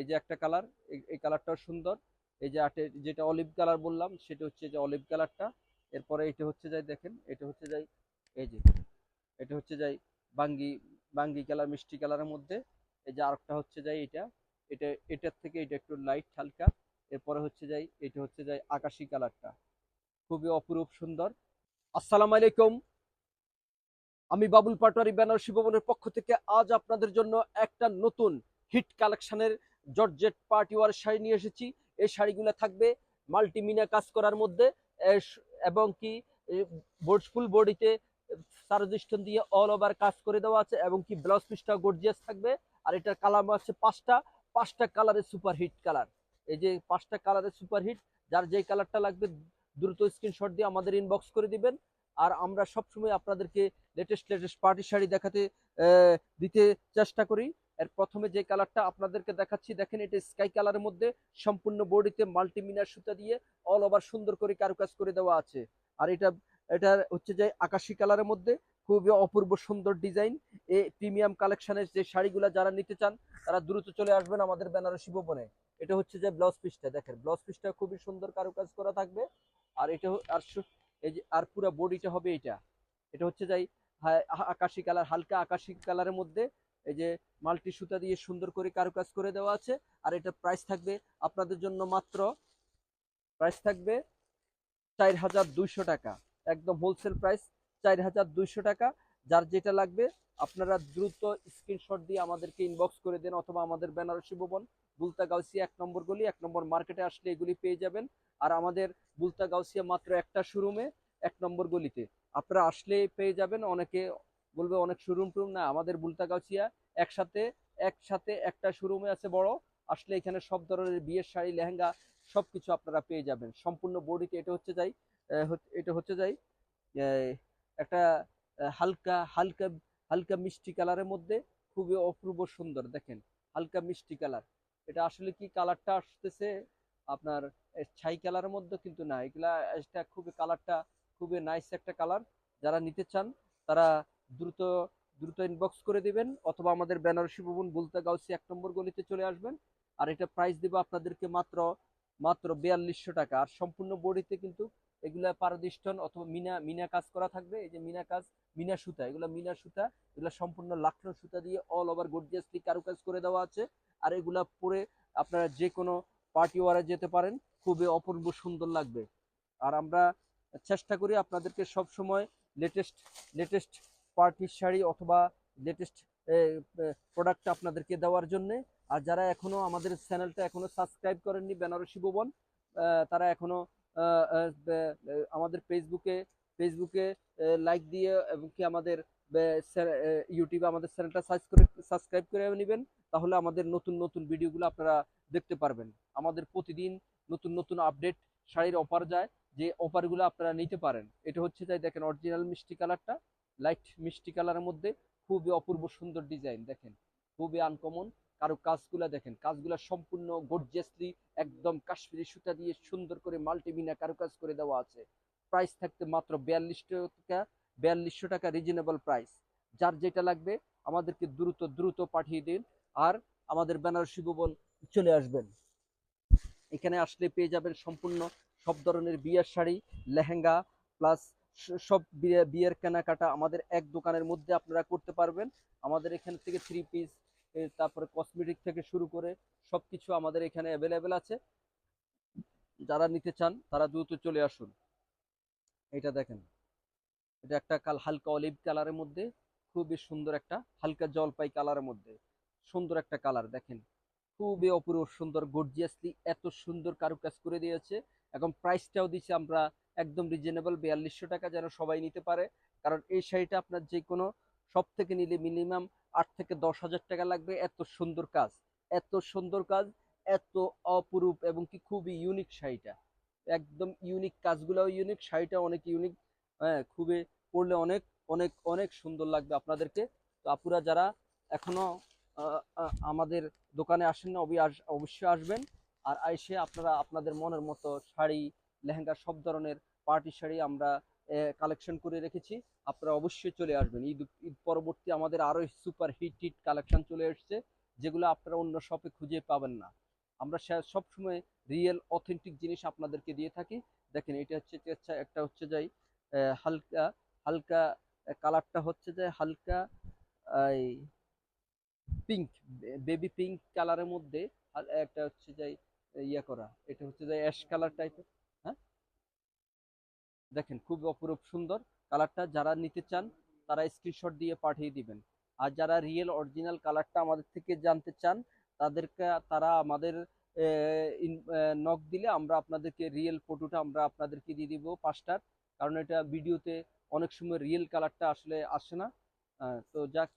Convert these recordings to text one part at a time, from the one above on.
এই যে একটা কালার এই কালারটাও সুন্দর। এই যে আটে, যেটা অলিভ কালার বললাম, সেটা হচ্ছে যে অলিভ কালারটা এরপরে এটা হচ্ছে যাই দেখেন, এটা হচ্ছে যাই এই যে, এটা হচ্ছে যাই বাঙ্গি বাঙ্গি কালার মিষ্টি কালারের মধ্যে। এই যে আরেকটা হচ্ছে যাই এটা এটা, এটার থেকে এটা একটু লাইট হালকা। এরপরে হচ্ছে যাই এটা হচ্ছে যাই আকাশি কালারটা খুবই অপরূপ, সুন্দর। আসসালামু আলাইকুম। আমি বাবুল পাটোয়ারি, বেনারসি ভবনের পক্ষ থেকে আজ আপনাদের জন্য একটা নতুন হিট কালেকশনের জর্জেট পার্টি ওয়ার শাড়ি নিয়ে এসেছি। এই শাড়িগুলো থাকবে মাল্টিমিনা কাজ করার মধ্যে এবং কি বোর্ড, ফুল বডিতে সারদিষ্টন দিয়ে অল ওভার কাজ করে দেওয়া আছে, এবং কি ব্লাউজ পিসটা গর্জিয়াস থাকবে। আর এটার কালার আছে পাঁচটা পাঁচটা কালারের সুপার হিট কালার এই যে পাঁচটা কালারের সুপার হিট যার যে কালারটা লাগবে, দ্রুত স্ক্রিনশট দিয়ে আমাদের ইনবক্স করে দিবেন। আর আমরা সবসময় আপনাদেরকে লেটেস্ট লেটেস্ট পার্টি শাড়ি দেখাতে দিতে চেষ্টা করি। এর প্রথমে যে কালারটা আপনাদেরকে দেখাচ্ছি, দেখেন এটা স্কাই কালারের মধ্যে সম্পূর্ণ বডিতে মাল্টিমিনার সুতা দিয়ে অল ওভার সুন্দর করে কারুকাজ করে দেওয়া আছে। আর এটা এটা হচ্ছে যে আকাশি কালারের মধ্যে, খুবই অপূর্ব সুন্দর ডিজাইন এই প্রিমিয়াম কালেকশনের যে শাড়িগুলো যারা নিতে চান, তারা দ্রুত চলে আসবেন আমাদের বেনারসি ভবনে। এটা হচ্ছে যে ব্লাউজ পিসটা দেখেন ব্লাউজ পিসটা খুবই সুন্দর কারুকাজ করা থাকবে। আর এটা আর এই যে, আর পুরো বডিটা হবে এটা। এটা হচ্ছে যাই আকাশি কালার হালকা আকাশি কালারের মধ্যে এই যে মাল্টি সুতা দিয়ে সুন্দর করে কারুকাজ করে দেওয়া আছে, আর এটা প্রাইস থাকবে আপনাদের জন্য মাত্র প্রাইস থাকবে চার হাজার দুইশো টাকা। একদম হোলসেল প্রাইস চার হাজার দুইশো টাকা। যার যেটা লাগবে আপনারা দ্রুত স্ক্রিনশট দিয়ে আমাদেরকে ইনবক্স করে দেন, অথবা আমাদের বেনারসি ভবন বুলতা গাউসিয়া এক নম্বর গলি, এক নম্বর মার্কেটে আসলে এগুলি পেয়ে যাবেন। আর আমাদের বুলতা গাউসিয়া মাত্র একটা শোরুমে এক নম্বর গলিতে। আপনারা আসলে পেয়ে যাবেন, অনেকে বলবে অনেক শোরুম টুরুম, না, আমাদের বুলতা গাউসিয়া একসাথে একসাথে একটা শোরুমে আছে বড়, আসলে এখানে সব ধরনের বিয়ের শাড়ি, লেহেঙ্গা সব কিছু আপনারা পেয়ে যাবেন। সম্পূর্ণ বডিতে এটা হচ্ছে যাই এটা হচ্ছে যাই একটা হালকা হালকা হালকা মিষ্টি কালারের মধ্যে খুবই অপূর্ব সুন্দর, দেখেন, হালকা মিষ্টি কালার। এটা আসলে কি কালারটা আসতেছে? আপনার ছাই কালারের মধ্যে কিন্তু না, এগুলা, এটা খুবই কালারটা খুবই নাইস একটা কালার। যারা নিতে চান, তারা দ্রুত দ্রুত ইনবক্স করে দিবেন, অথবা আমাদের বেনারসি ভবন বুলতা গাউসি এক নম্বর গলিতে চলে আসবেন, আর এটা প্রাইস দিব আপনাদেরকে মাত্র মাত্র বিয়াল্লিশশো টাকা। আর সম্পূর্ণ বডিতে কিন্তু এগুলা পারদিষ্টন অথবা মিনা মিনা কাজ করা থাকবে, এই যে মিনা কাজ, মিনা সুতা, এগুলা মিনা সুতা, এগুলা সম্পূর্ণ লাখনো সুতা দিয়ে অল ওভার গর্জিয়াসলি কারুকাজ করে দেওয়া আছে। আর এগুলা পরে আপনারা যে কোনো পার্টি ওয়ারে যেতে পারেন, খুবই অপূর্ব সুন্দর লাগবে। আর আমরা চেষ্টা করি আপনাদেরকে সব সময় লেটেস্ট লেটেস্ট পার্টির শাড়ি অথবা লেটেস্ট প্রোডাক্ট আপনাদেরকে দেওয়ার জন্য। আর যারা এখনও আমাদের চ্যানেলটা এখনও সাবস্ক্রাইব করেননি বেনারসি ভুবন তারা এখনও আহ, আহ, বে- আহ, আমাদের ফেসবুকে ফেসবুকে লাইক দিয়ে এবং কি আমাদের ইউটিউবে আমাদের চ্যানেলটা সাবস্ক্রাইব করে নেবেন। তাহলে আমাদের নতুন নতুন ভিডিওগুলো আপনারা দেখতে পারবেন। আমাদের প্রতিদিন নতুন নতুন আপডেট শাড়ির অফার যায় যে অফারগুলো আপনারা নিতে পারেন। এটা হচ্ছে তাই দেখেন অরিজিনাল মিষ্টি কালারটা লাইট মিষ্টি কালারের মধ্যে খুবই অপূর্ব সুন্দর ডিজাইন দেখেন, খুবই আনকমন কারও কাজগুলা দেখেন, কাজগুলা সম্পূর্ণ গর্জিয়াসলি একদম কাশ্মীরি সুতা দিয়ে সুন্দর করে মাল্টিমিনা কারুকাজ করে দেওয়া আছে। প্রাইস থাকতে মাত্র বিয়াল্লিশশো টাকা বিয়াল্লিশশো টাকা রিজনেবল প্রাইস যার যেটা লাগবে আমাদেরকে দ্রুত দ্রুত পাঠিয়ে দিন। আর আমাদের বেনারসি ভবন চলে আসবেন। এখানে আসলে পেয়ে যাবেন সম্পূর্ণ সব ধরনের বিয়ের শাড়ি, লেহেঙ্গা প্লাস সব বিয়ে- বিয়ের কেনাকাটা আমাদের এক দোকানের মধ্যে আপনারা করতে পারবেন। আমাদের এখান থেকে থ্রি পিস তারপরে কসমেটিক থেকে শুরু করে সবকিছু আমাদের এখানে অ্যাভেলেবেল আছে। যারা নিতে চান, তারা দ্রুত চলে আসুন। এটা দেখেন। এটা একটা কাল, হালকা অলিভ কালারের মধ্যে, খুবই সুন্দর একটা, হালকা জলপাই কালারের মধ্যে। সুন্দর একটা কালার দেখেন। খুবই অপূর্ব সুন্দর গর্জিয়াসলি এত সুন্দর কারুকাজ করে দিয়েছে। এখন প্রাইসটাও দিচ্ছি আমরা একদম রিজনেবল বিয়াল্লিশশো টাকা যেন সবাই নিতে পারে। কারণ এই শাড়িটা আপনার যে কোনো সব থেকে নিলে মিনিমাম আট থেকে দশ হাজার টাকা লাগবে। এত সুন্দর কাজ এত সুন্দর কাজ এত অপরূপ এবং কি খুবই ইউনিক শাড়িটা। একদম ইউনিক কাজগুলোও ইউনিক শাড়িটা অনেক ইউনিক হ্যাঁ খুবই পরলে অনেক অনেক অনেক সুন্দর লাগবে আপনাদেরকে। তো আপুরা যারা এখনও আহ, আহ, আমাদের দোকানে আসেন না অবশ্যই আসবেন। আর এসে আপনারা আপনাদের মনের মতো শাড়ি লেহেঙ্গা সব ধরনের পার্টি শাড়ি আমরা কালেকশন করে রেখেছি। আপনারা অবশ্যই চলে আসবেন। ঈদ ঈদ পরবর্তী আমাদের আরও সুপার হিট হিট কালেকশন চলে এসেছে, যেগুলো আপনারা অন্য শপে খুঁজে পাবেন না। আমরা সবসময় রিয়েল অথেন্টিক জিনিস আপনাদেরকে দিয়ে থাকি। দেখেন, এটা হচ্ছে আচ্ছা একটা হচ্ছে যাই হালকা হালকা কালারটা হচ্ছে যে, হালকা, এই পিঙ্ক বেবি পিঙ্ক কালারের মধ্যে একটা হচ্ছে যাই ইয়ে করা। এটা হচ্ছে যে অ্যাশ কালার টাইপের দেখেন খুব অপরূপ সুন্দর। কালারটা যারা নিতে চান, তারা স্ক্রিনশট দিয়ে পাঠিয়ে দিবেন। আর যারা রিয়েল অরিজিনাল কালারটা আমাদের থেকে জানতে চান, তাদেরকে, তারা আমাদের নক দিলে আমরা আপনাদেরকে রিয়েল ফটোটা আমরা আপনাদেরকে দিয়ে দিব পাঁচটার। কারণ এটা ভিডিওতে অনেক সময় রিয়েল কালারটা আসলে আসে না। তো যাক,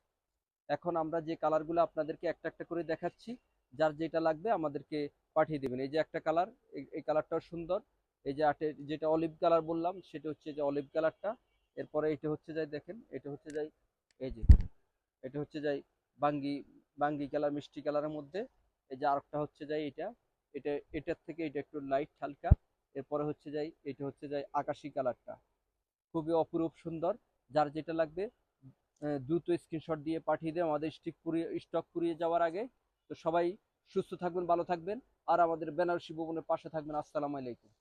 এখন আমরা যে কালারগুলো আপনাদেরকে একটা একটা করে দেখাচ্ছি, যার যেটা লাগবে আমাদেরকে পাঠিয়ে দেবেন। এই যে একটা কালার এই কালারটাও সুন্দর। এই যে আটে, যেটা অলিভ কালার বললাম, সেটা হচ্ছে যে অলিভ কালারটা এরপরে এটা হচ্ছে যাই দেখেন, এটা হচ্ছে যাই এই যে, এটা হচ্ছে যাই বাঙ্গি বাঙ্গি কালার মিষ্টি কালারের মধ্যে। এই যে আরেকটা হচ্ছে যাই এটা এটা, এটার থেকে এটা একটু লাইট হালকা। এরপরে হচ্ছে যাই এটা হচ্ছে যাই আকাশি কালারটা খুবই অপরূপ, সুন্দর। যার যেটা লাগবে দ্রুত স্ক্রিনশট দিয়ে পাঠিয়ে দেয় আমাদের স্টিক পুরিয়ে স্টক পুরিয়ে যাওয়ার আগে। তো সবাই সুস্থ থাকবেন, ভালো থাকবেন। আর আমাদের বেনারসি ভবনের পাশে থাকবেন। আসসালামু আলাইকুম।